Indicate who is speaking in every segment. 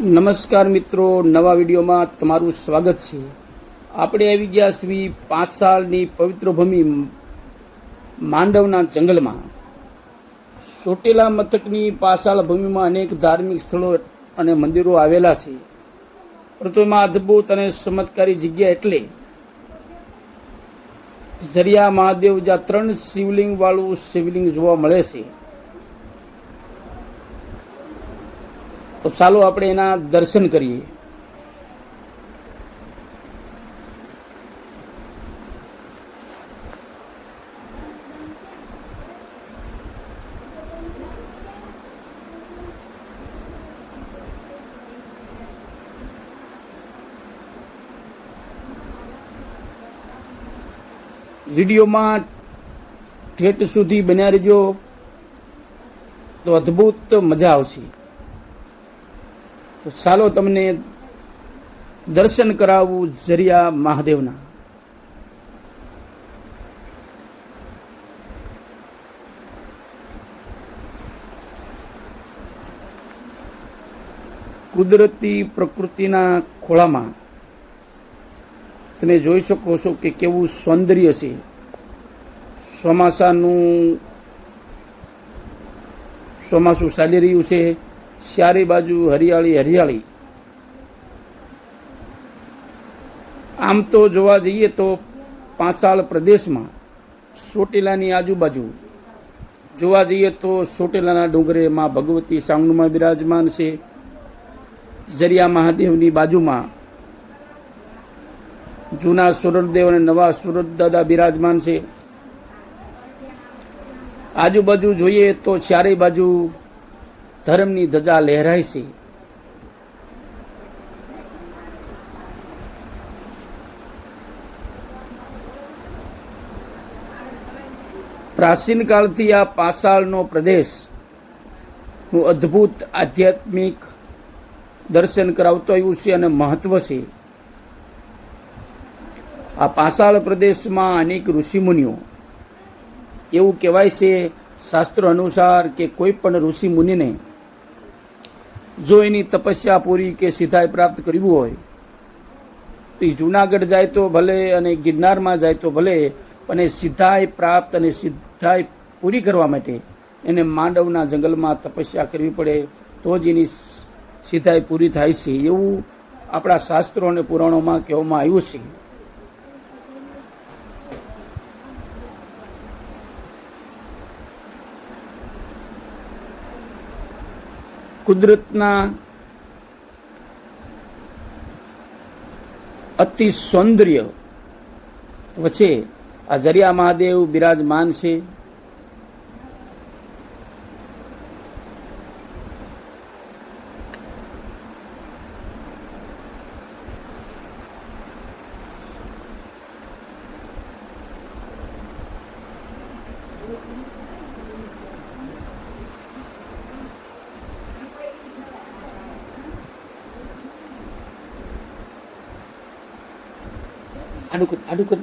Speaker 1: નમસ્કાર મિત્રો, નવા વિડીયોમાં તમારું સ્વાગત છે. આપણે આવી ગયા શ્રી પાંચ સાલની પવિત્ર ભૂમિ માંડવના જંગલમાં. સોટેલા મથકની પાસાળ ભૂમિમાં અનેક ધાર્મિક સ્થળો અને મંદિરો આવેલા છે. પરંતુ એમાં અદ્ભુત અને ચમત્કારી જગ્યા એટલે ઝરિયા મહાદેવ જ્યાં ત્રણ શિવલિંગવાળું શિવલિંગ જોવા મળે છે. તો ચાલો આપણે એના દર્શન કરીએ. વિડીયોમાં ઠેઠ સુધી બન્યા રહેજો. તો અદ્ભુત મજા આવશે. તો ચાલો તમને દર્શન કરાવવું જરિયા મહાદેવના. કુદરતી પ્રકૃતિના ખોળામાં તમે જોઈ શકો છો કે કેવું સૌંદર્ય છે. ચોમાસાનું, ચોમાસું ચાલી રહ્યું છે. ચારે બાજુ હરિયાળી હરિયાળી. આમ તો જોવા જઈએ તો પાસાળ પ્રદેશમાં સોટેલાની આજુબાજુ, જોવા જઈએ તો સોટેલાના ડુંગરે માં ભગવતી સાંગણુમાં બિરાજમાન છે. જરિયા મહાદેવની બાજુમાં જૂના સુરતદેવ અને નવા સુરત દાદા બિરાજમાન છે. આજુબાજુ જોઈએ તો ચારેય બાજુ ધર્મની ધજા લહેરાય છે. પ્રાચીન કાળથી આ પાસાળનો પ્રદેશનું અદ્ભુત આધ્યાત્મિક દર્શન કરાવતો આવ્યું છે અને મહત્વ છે. આ પાસાળ પ્રદેશમાં અનેક ઋષિમુનિઓ, એવું કહેવાય છે શાસ્ત્રો અનુસાર કે કોઈ પણ ઋષિ મુનિને જો એની તપસ્યા પૂરી કે સિદ્ધાઈ પ્રાપ્ત કરવી હોય, તો એ જુનાગઢ જાય તો ભલે અને ગિરનારમાં જાય તો ભલે, પણ એ સિદ્ધાઈ પ્રાપ્ત અને સિદ્ધાઈ પૂરી કરવા માટે એને માંડવના જંગલમાં તપસ્યા કરવી પડે, તો જ એની સિદ્ધાઈ પૂરી થાય છે. એવું આપણા શાસ્ત્રો અને પુરાણોમાં કહેવામાં આવ્યું છે. કુદરતના અતિ સૌંદર્ય વચ્ચે આ જરિયા મહાદેવ બિરાજમાન છે. அதுக்கு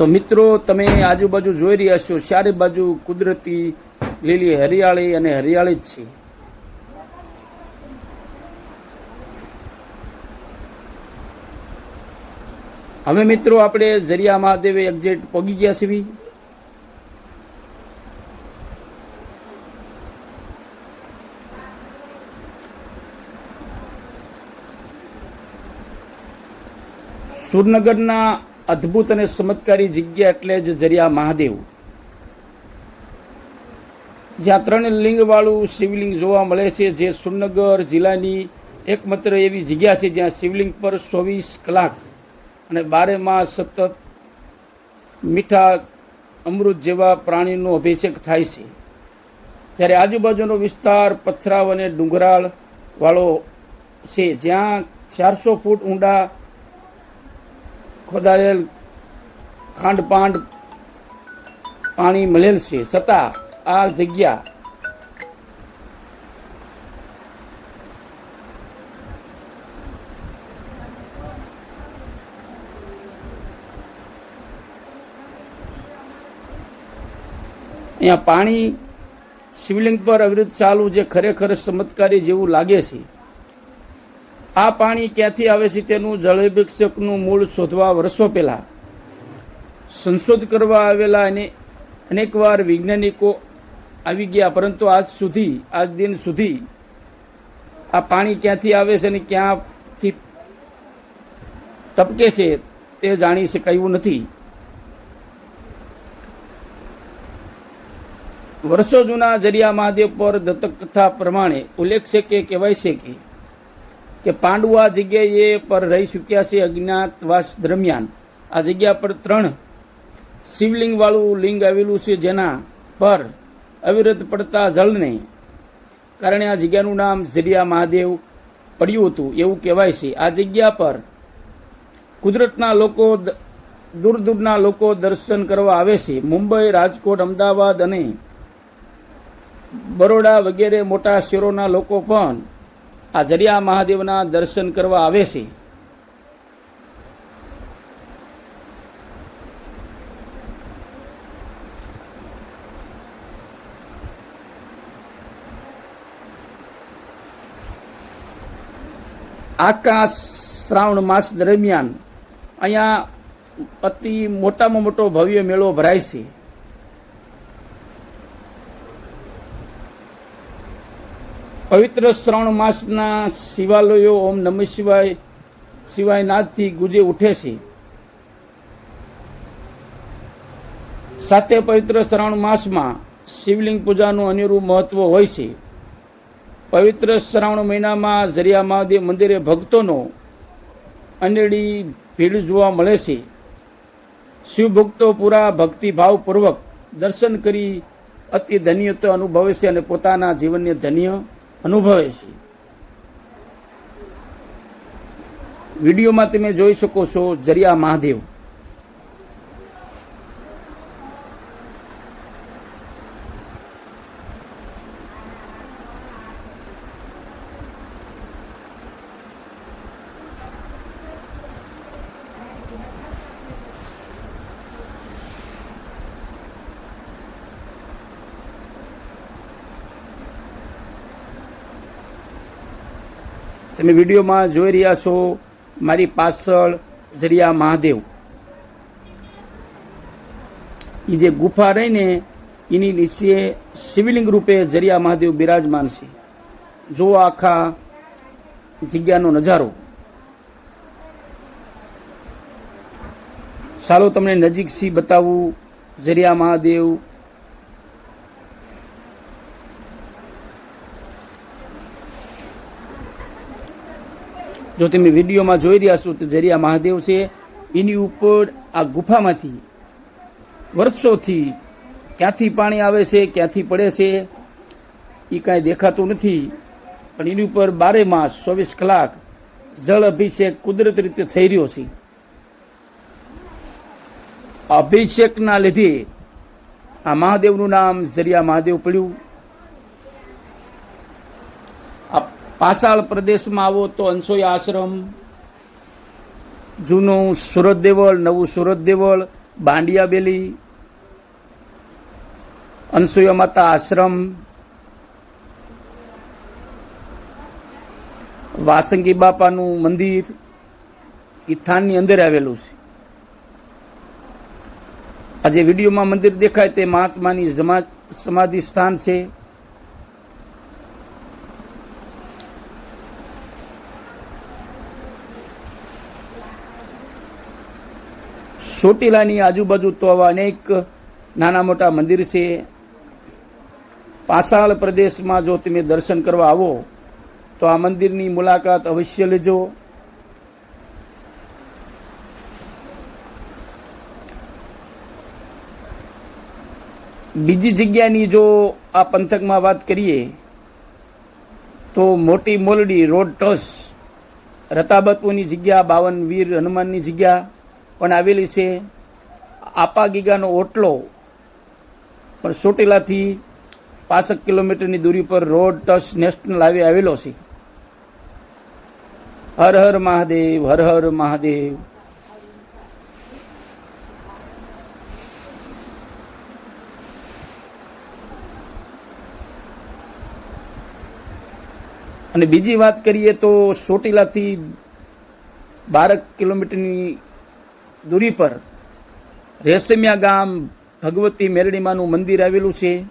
Speaker 1: તો મિત્રો, તમે આજુબાજુ જોઈ રહ્યા છો, ચારે બાજુ કુદરતી લીલી હરિયાળી અને હરિયાળી જ છે. હવે મિત્રો, આપણે જરિયા મહાદેવે એક્ઝેટ પગી ગયા છીએ. સુરનગરના અદ્ભુત અને ચમત્કારી જગ્યા એટલે જ જરિયા મહાદેવ. જ્યાં ત્રણ લિંગવાળું શિવલિંગ જોવા મળે છે, જે સુરનગર જિલ્લાની એકમાત્ર એવી જગ્યા છે, જ્યાં શિવલિંગ પર ચોવીસ કલાક અને બારે માસ સતત મીઠા અમૃત જેવા પ્રાણીનો અભિષેક થાય છે. ત્યારે આજુબાજુનો વિસ્તાર પથરાવ અને ડુંગરાળ વાળો છે, જ્યાં ચારસો ફૂટ ઊંડા ખોદાયેલ ખાંડપાંડ પાણી મળેલ છે. છતાં આ જગ્યા અહીંયા પાણી શિવલિંગ પર અવિરત ચાલુ જે ખરેખર ચમત્કારી જેવું લાગે છે. આ પાણી ક્યાંથી આવે છે તેનું જળવિક્ષકનું મૂળ શોધવા વર્ષો પહેલાં સંશોધ કરવા આવેલા અને અનેકવાર વૈજ્ઞાનિકો આવી ગયા. પરંતુ આજ સુધી, આજ દિન સુધી આ પાણી ક્યાંથી આવે છે અને ક્યાંથી ટપકે છે તે જાણી શકાયું નથી. વર્ષો જૂના જરિયા મહાદેવ પર દત્તક કથા પ્રમાણે ઉલ્લેખ છે કે, કહેવાય છે કે કે પાંડુ આ જગ્યાએ પર રહી ચૂક્યા છે અજ્ઞાતવાસ દરમિયાન. આ જગ્યા પર ત્રણ શિવલિંગવાળું લિંગ આવેલું છે જેના પર અવિરત પડતા જળને કારણે આ જગ્યાનું નામ જરિયા મહાદેવ પડ્યું હતું. એવું કહેવાય છે. આ જગ્યા પર કુદરતના લોકો દૂર દૂરના લોકો દર્શન કરવા આવે છે. મુંબઈ, રાજકોટ, અમદાવાદ અને બરોડા વગેરે મોટા શહેરોના લોકો પણ આ જરિયા મહાદેવના દર્શન કરવા આવે છે. આખા શ્રાવણ માસ દરમિયાન અહીંયા અતિ મોટામાં મોટો ભવ્ય મેળો ભરાય છે. પવિત્ર શ્રાવણ માસના શિવાલયો ઓમ નમઃ શિવાય શિવાય નાદથી ગુજે ઉઠે છે. સાથે પવિત્ર શ્રાવણ માસમાં શિવલિંગ પૂજાનું અનેરું મહત્વ હોય છે. પવિત્ર શ્રાવણ મહિનામાં જરિયા મહાદેવ મંદિરે ભક્તોનો અનેડી ભીડ જોવા મળે છે. શિવભક્તો પૂરા ભક્તિભાવપૂર્વક દર્શન કરી અતિ ધન્યતા અનુભવે છે અને પોતાના જીવનને ધન્ય અનુભવે છે. વિડીયોમાં તમે જોઈ શકો છો જરિયા મહાદેવ. તમે વિડીયોમાં જોઈ રહ્યા છો મારી પાછળ જરિયા મહાદેવ. એ જે ગુફા રહીને એની નીચે શિવલિંગ રૂપે જરિયા મહાદેવ બિરાજમાન છે. જો આખા જગ્યાનો નજારો. ચાલો તમને નજીકથી બતાવું, જરિયા મહાદેવ જો તમે વિડીયોમાં જોઈ રહ્યા છો, તો જરિયા મહાદેવ છે, એની ઉપર આ ગુફામાંથી વર્ષોથી ક્યાંથી પાણી આવે છે, ક્યાંથી પડે છે, એ કાંઈ દેખાતું નથી. પણ એની ઉપર બારે માસ ચોવીસ કલાક જળ અભિષેક કુદરત રીતે થઈ રહ્યો છે. અભિષેકના લીધે આ મહાદેવનું નામ જરિયા મહાદેવ પડ્યું. પાસાળ પ્રદેશમાં આવો તો અંસોયા આશ્રમ, જૂનું સુરત દેવળ, નવું સુરત દેવળ, બાંડિયા બેલી અનસુયા માતા આશ્રમ, વાસંગી બાપાનું મંદિર એ થાનની અંદર આવેલું છે. આ જે વિડીયોમાં મંદિર દેખાય તે મહાત્માની સમાધિ સ્થાન છે. ચોટીલાની આજુબાજુ તો આવા અનેક નાના મોટા મંદિર છે. પાસાળ પ્રદેશમાં જો તમે દર્શન કરવા આવો, તો આ મંદિરની મુલાકાત અવશ્ય લેજો. બીજી જગ્યાની જો આ પંથકમાં વાત કરીએ, તો મોટી મોલડી રોડ ટસ રતાબતપુરની જગ્યા, બાવન વીર હનુમાનની જગ્યા પણ આવેલી છે. આપા ગીગાનો ઓટલો પણ સોટેલાથી પાસઠ કિલોમીટરની દૂરી પર રોડ ટચ નેશનલ હાઈવે આવેલો છે. હર હર મહાદેવ, હર હર મહાદેવ. અને બીજી વાત કરીએ તો ચોટીલાથી બારક કિલોમીટરની દૂરી પર રેશમિયા ગામ ભગવતી મેરડીમાનું મંદિર આવેલું છે.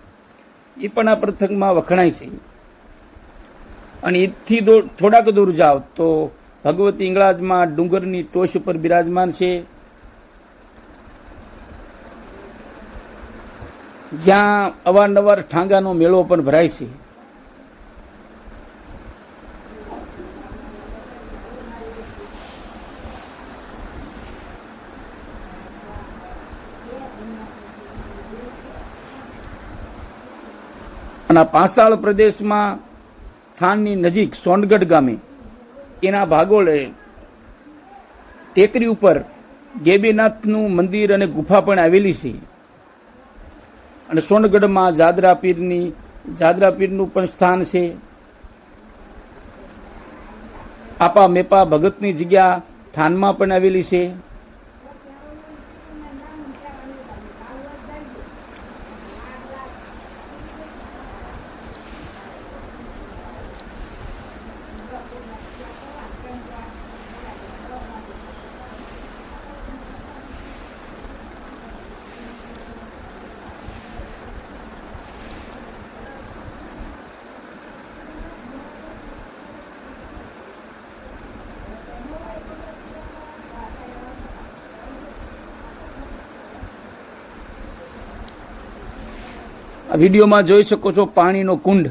Speaker 1: એ પણ આ પ્રથમમાં વખણાય છે. અને એથી થોડાક દૂર જાઓ તો ભગવતી ઇંગળાજમાં ડુંગરની ટોચ ઉપર બિરાજમાન છે. જ્યાં અવારનવાર ઠાંગાનો મેળો પણ ભરાય છે. અને પાસાળ પ્રદેશમાં થાનની નજીક સોનગઢ ગામે એના ભાગોળે ટેકરી ઉપર ગેબીનાથનું મંદિર અને ગુફા પણ આવેલી છે. અને સોનગઢમાં જાદરા પીરની, જાદરા પીરનું પણ સ્થાન છે. આપા મેપા ભગતની જગ્યા થાનમાં પણ આવેલી છે. વિડીયોમાં જોઈ શકો છો પાણીનો કુંડ.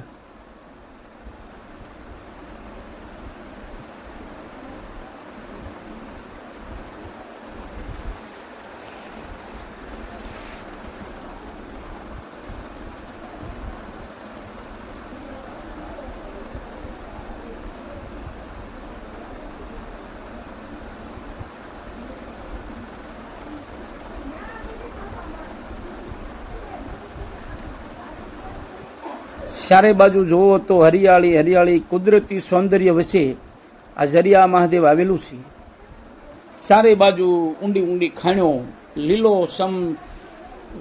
Speaker 1: ચારે બાજુ જુઓ તો હરિયાળી હરિયાળી કુદરતી સૌંદર્ય વચ્ચે આ જરિયા મહાદેવ આવેલું છે. ચારે બાજુ ઊંડી ઊંડી ખાણો લીલો સમ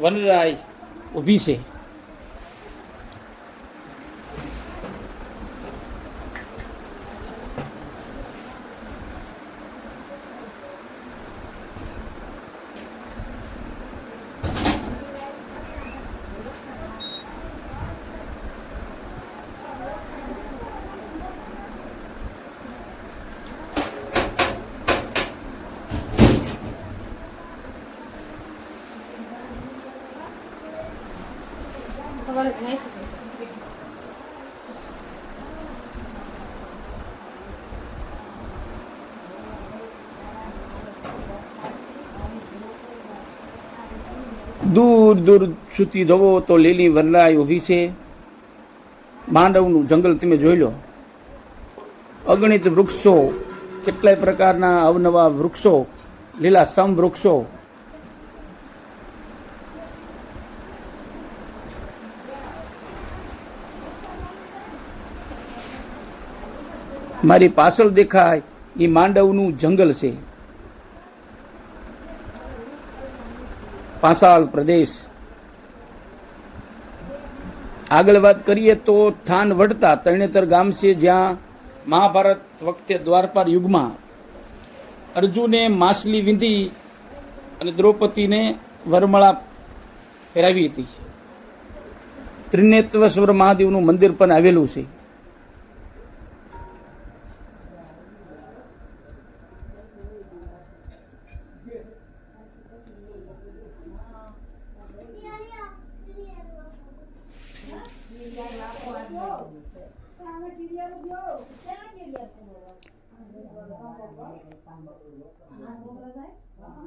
Speaker 1: વનરાય ઊભી છે. દૂર દૂર સુધી જવો તો લીલી વનરાય ઊભી છે. માંડવનું જંગલ તમે જોઈ લો. અગણિત વૃક્ષો, કેટલાય પ્રકારના અવનવા વૃક્ષો, લીલા સમ વૃક્ષો મારી પાછળ દેખાય એ માંડવનું જંગલ છે. પાંસાળ પ્રદેશ. આગળ વાત કરીએ તો થાન વડતા તરણેતર ગામ છે જ્યાં મહાભારત વખતે દ્વારપાર યુગમાં અર્જુને માછલી વિંધી અને દ્રૌપદીને વરમળા પહેરાવી હતી. ત્રિનેત્રેશ્વર મહાદેવનું મંદિર પણ આવેલું છે.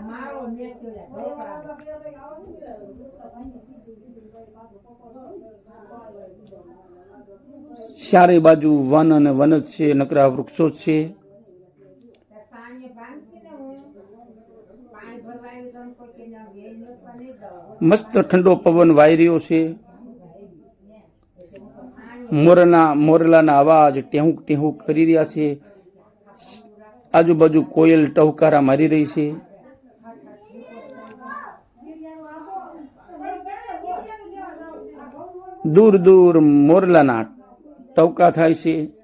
Speaker 2: મારો.
Speaker 1: ચારે બાજુ વન અને વન જ છે, નકરા વૃક્ષો જ છે. મસ્ત ઠંડો પવન વાઈ રહ્યો છે મોરના, મોરલાના અવાજ ટેહુંક ટેહું કરી રહ્યા છે. આજુબાજુ કોયલ ટહુકારા મારી રહી છે. દૂર દૂર મોરલાના ટવકા થાય છે.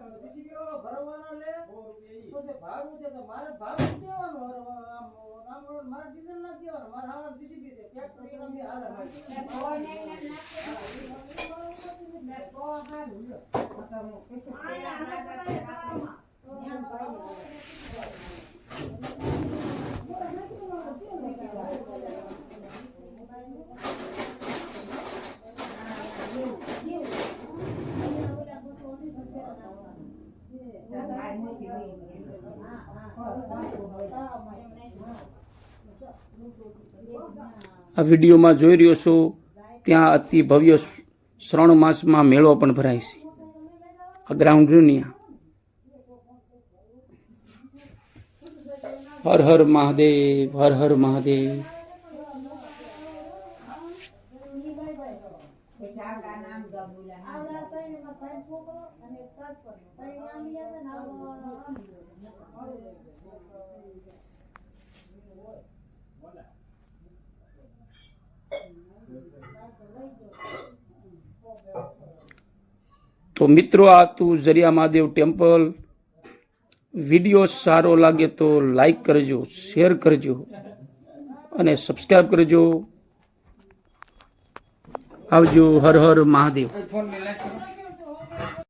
Speaker 2: આને વેલી. નહીં ને, પાછા નાખો પાછો. મારે તો તો ન. ના કાચ મારે અહીંયા ક્યાંક આમ દિવસ. કોઈ નહીં ને નાખે. ને તો હારું લો. નકર હું પછી ફેરા
Speaker 1: આ વિડીયોમાં જોઈ રહ્યો છો, ત્યાં અતિ ભવ્ય શ્રવણ માસમાં મેળો પણ ભરાય છે. આ ગ્રાઉન્ડ રૂનિયા હર હર મહાદેવ, હર હર મહાદેવ. તો મિત્રો આ તું જરિયા મહાદેવ ટેમ્પલ. વીડિયો સારો લાગે તો લાઈક કરજો, શેર કરજો અને સબસ્ક્રાઈબ કરજો. આવજો હર હર મહાદેવ.